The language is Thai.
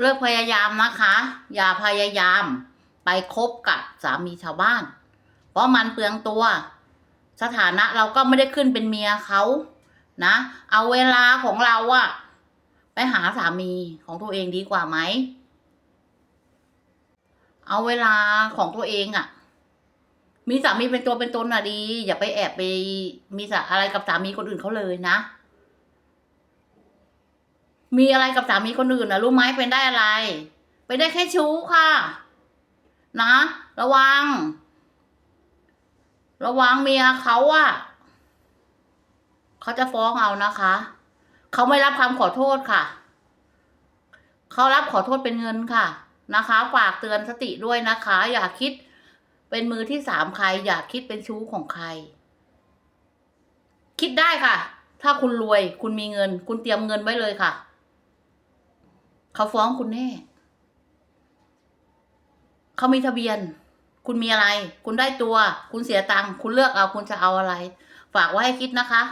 เลิกพยายามนะคะ อย่าพยายามไปคบกับสามีชาวบ้าน เพราะมันเปลืองตัว สถานะเราก็ไม่ได้ขึ้นเป็นเมียเขานะ เอาเวลาของเราอะไปหาสามีของตัวเองดีกว่าไหม เอาเวลาของตัวเองอะมีสามีเป็นตัวเป็นตนอะดี อย่าไปแอบไปมีสะอะไรกับสามีคนอื่นเขาเลยนะ มีอะไรกับสามีคนอื่นนะรู้ไหมเป็นได้อะไรไปนได้แค่ชู้ค่ะ นะ ระวัง ระวังเมียเขาอะเขาจะฟ้องเอานะคะ เขาไม่รับคำขอโทษค่ะ เขารับขอโทษเป็นเงินค่ะ นะคะฝากเตือนสติด้วยนะคะ อย่าคิดเป็นมือที่สามใคร อย่าคิดเป็นชู้ของใคร คิดได้ค่ะ ถ้าคุณรวย คุณมีเงิน คุณเตรียมเงินไว้เลยค่ะ เขาฟ้องคุณแน่ เขามีทะเบียน คุณมีอะไร คุณได้ตัว คุณเสียตังค์ คุณเลือกเอา คุณจะเอาอะไร ฝากไว้ให้คิดนะคะ